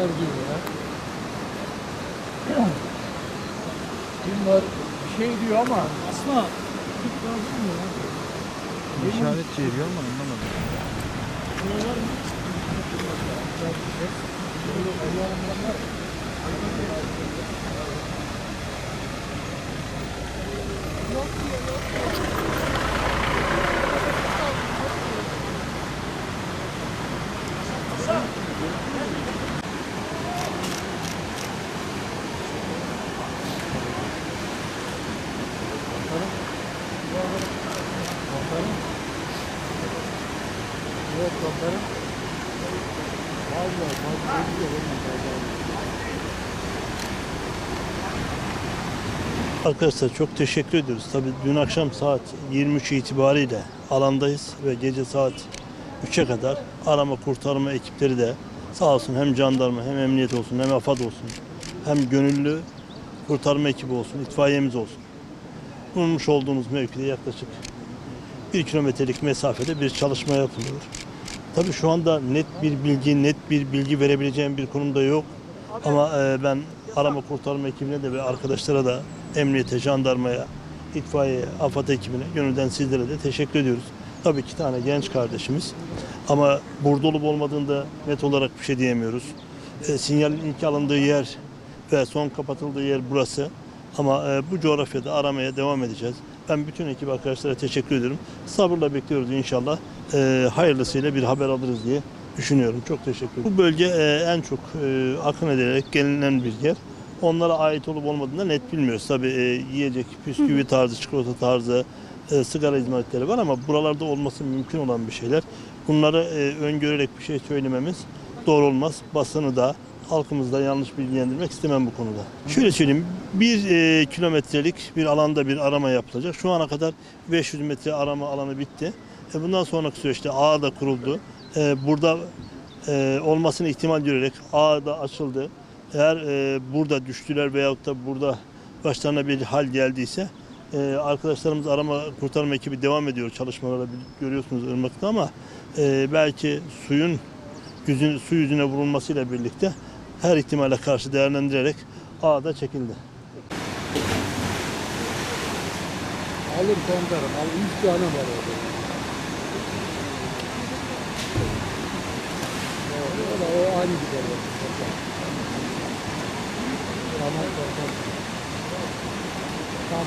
şeyler geliyor. Bunlar bir şey diyor ama aslında çok lazım mı ya? İşaret çeviriyor ama anlamadım. Yok onların. Vallahi vallahi diyor onlar. Arkadaşlar çok teşekkür ediyoruz. Tabii dün akşam saat 23 itibariyle alandayız ve gece saat 3'e kadar arama kurtarma ekipleri de sağ olsun hem jandarma hem emniyet olsun hem AFAD olsun hem gönüllü kurtarma ekibi olsun, itfaiyemiz olsun. Bulunmuş olduğumuz mevkide yaklaşık bir kilometrelik mesafede bir çalışma yapılıyor. Tabii şu anda net bir bilgi, net bir bilgi verebileceğim bir konumda yok. Ama e, ben arama kurtarma ekibine de ve arkadaşlara da emniyete, jandarmaya, itfaiyeye, AFAD ekibine, gönülden sizlere de teşekkür ediyoruz. Tabii iki tane genç kardeşimiz. Ama burada olup olmadığında net olarak bir şey diyemiyoruz. E, sinyalin ilk alındığı yer ve son kapatıldığı yer burası. Ama e, bu coğrafyada aramaya devam edeceğiz. Ben bütün ekip arkadaşlara teşekkür ediyorum. Sabırla bekliyoruz inşallah. E, hayırlısıyla bir haber alırız diye düşünüyorum. Çok teşekkür ederim. Bu bölge e, en çok e, akın edilerek gelinen bir yer. Onlara ait olup olmadığını net bilmiyoruz. Tabii e, yiyecek, bisküvi tarzı, çikolata tarzı, e, sigara hizmetleri var ama buralarda olması mümkün olan bir şeyler. Bunları e, öngörerek bir şey söylememiz doğru olmaz. Basını da halkımızı da yanlış bilgilendirmek istemem bu konuda. Şöyle söyleyeyim, bir e, kilometrelik bir alanda bir arama yapılacak. Şu ana kadar 500 metre arama alanı bitti. E, bundan sonraki süreçte ağ da kuruldu. E, burada e, olmasını ihtimal görerek ağ da açıldı. Eğer e, burada düştüler veyahut da burada başlarına bir hal geldiyse e, arkadaşlarımız arama kurtarma ekibi devam ediyor çalışmalara görüyorsunuz ırmakta ama e, belki suyun yüzün, su yüzüne vurulmasıyla birlikte her ihtimale karşı değerlendirerek ağda çekildi. Alır komutanım. Al üç tane var orada. O, o o aynı gider. o. Tamam komutanım. Tamam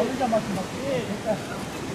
걸리자 마시면